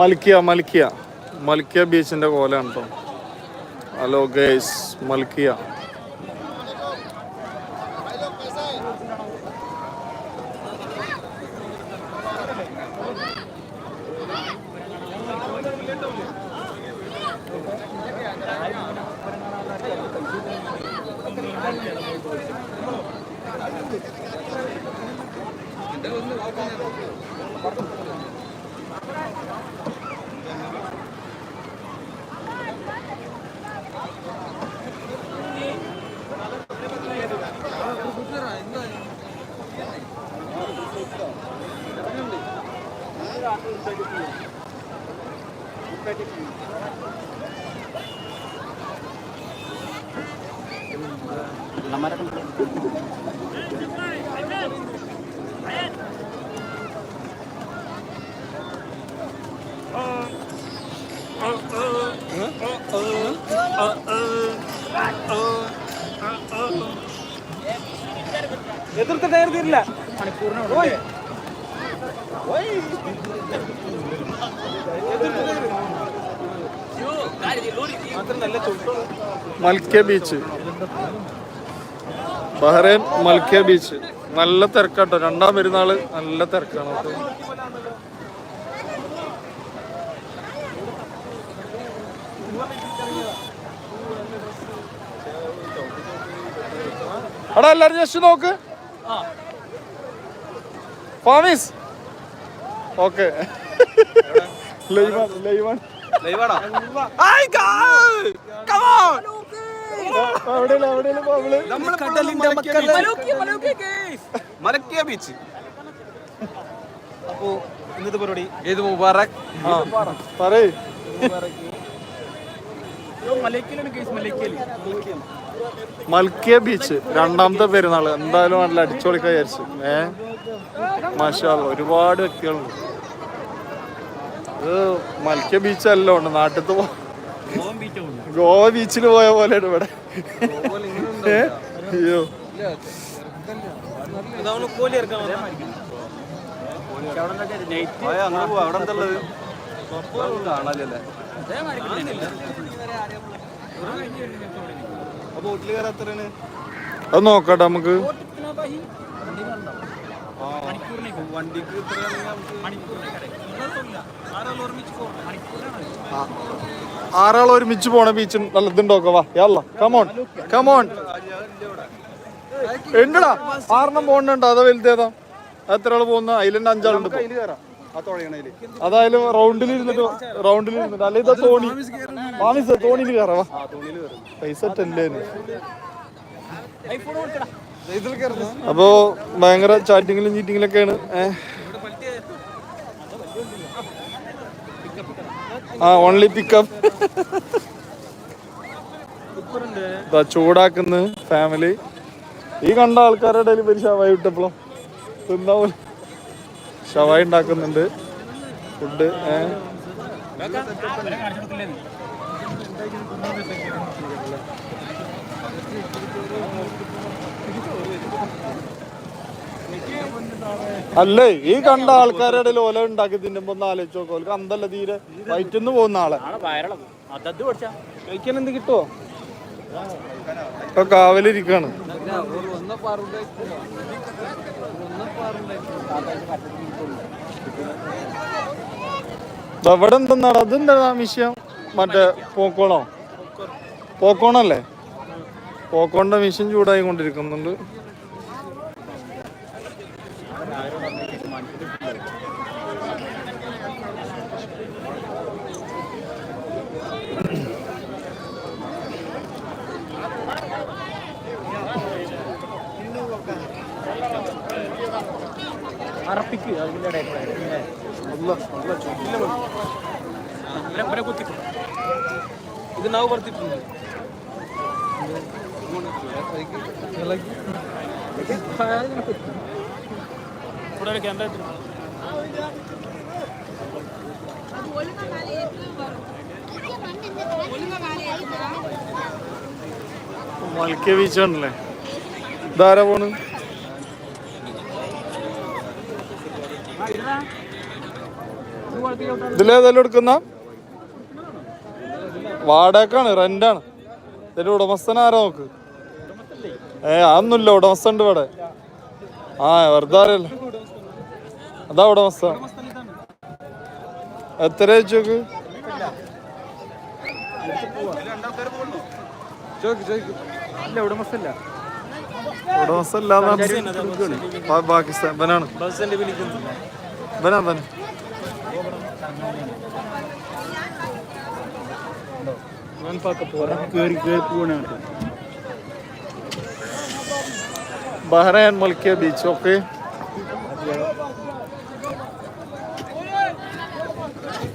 മൽക്കിയ മൽക്കിയ. മൽക്കിയ ബീച്ചിന്റെ കോലാണ് കേട്ടോ hello guys മൽക്കിയ. എതിർത്തിട്ടായിരുന്നില്ല മണിക്കൂറിന് Malkiya beach. Bahrain Malkiya beach. നല്ല തിരക്കാട്ടോ. രണ്ടാം പെരുന്നാൾ നല്ല തിരക്കാണ് അടാ എല്ലാരും ജസ്റ്റ് നോക്ക്. ഫാമീസ് ഓക്കെ. Malkiya beach. അപ്പോ ഇന്നത്തെ പരിപാടി? ഏത് മുബാറക്? പറയ്. മൽക്കിയ ബീച്ച് രണ്ടാമത്തെ പെരുന്നാൾ എന്തായാലും നല്ല അടിച്ചുപൊളിക്കാൻ വിചാരിച്ചു. ഏ? മാഷാ ഒരുപാട് വ്യക്തികളുണ്ട്. ഇത് മൽക്കിയ ബീച്ച് അല്ല ഉണ്ട്. നാട്ടിൽ ഗോവ ബീച്ചിൽ പോയ പോലെയാണ് ഇവിടെ? അയ്യോ. കോലി ഇറക്കാൻ അവിടെ എന്താ കാണാല്ലേ അത് നോക്കട്ടെ നമുക്ക്. വണ്ടിക്ക് ആറാൾ ഒരുമിച്ച് പോണ ബീച്ച് നല്ല ഇതുണ്ടോക്കെ വാ കമോൺ കമോൺ ഉണ്ടടാ ആറെണ്ണം പോണുണ്ടോ അതോ വലുതേതാ എത്ര ആൾ പോകുന്ന അതിലെന്നെ അഞ്ചാളുണ്ട് അതായാലും റൗണ്ടിൽ ഇരുന്നിട്ട് റൗണ്ടിൽ ഇരുന്നിട്ട് അല്ലെ ഇതാ തോണി മാമിസ് തോണിയിൽ കയറവാ പൈസ അപ്പോ ഭയങ്കര ചാറ്റിങ്ങിലും ചീറ്റിങ്ങിലൊക്കെയാണ് ഒക്കെയാണ് ആ ഓൺലി പിക്കപ്പ് ചൂടാക്കുന്ന ഫാമിലി ഈ കണ്ട ആൾക്കാരുടെ ഷാവായി ഷവായി വിട്ടപ്പോഴും തിന്നാ പോലെ ഷവായി ഉണ്ടാക്കുന്നുണ്ട്. ഫുഡ് അല്ലേ ഈ കണ്ട ആൾക്കാരുടെ ഇടയിൽ ഓല ഉണ്ടാക്കി തിന്നുമ്പോ ഒന്ന് ആലോചിച്ച് നോക്കോ. ഓൽക്ക് അന്തല്ല തീരെ വയറ്റിന്ന് പോകുന്ന ആളെ. കഴിക്കാൻ എന്ത് കിട്ടുമോ ഇപ്പൊ കാവലിരിക്കാണ്. അവിടെ എന്തെന്നാണ് അതെന്താ വിഷയം? മറ്റേ പോക്കോണോ? പോക്കോണല്ലേ? പോക്കോണിന്റെ മിഷൻ ചൂടായി കൊണ്ടിരിക്കുന്നുണ്ട് അറപ്പിക്ക് അതിന്റെ ഇടയിൽ ഇത് നാവ് പറത്തിട്ടുണ്ട്. മൽക്കിയ ബീച്ചാണല്ലേ ധാരാ പോണ് ഇതിലേതെല്ലാം എടുക്കുന്ന? വാടകക്കാണ് റെന്റാണ് ഇതിന്റെ ഉടമസ്ഥൻ ആരാ നോക്ക്? ഏ അതൊന്നുമില്ല ഉടമസ്ഥ ഉണ്ട് ഇവിടെ. ആ വെറുതെ അറിയല്ല അതാ ഉടമസ്ഥ. എത്ര ചോക്ക് ചോക്ക് ചോദിക്ക് ഇല്ല ഉടമസ്ഥല്ല ഉടമസ്ഥ ഇല്ലാന്നാണ് പാകിസ്ഥാൻ ഇവനാണ്. ഇവനാ തന്നെ ബഹ്റൈൻ മുൽക്കിയ ബീച്ച് ഓക്കെ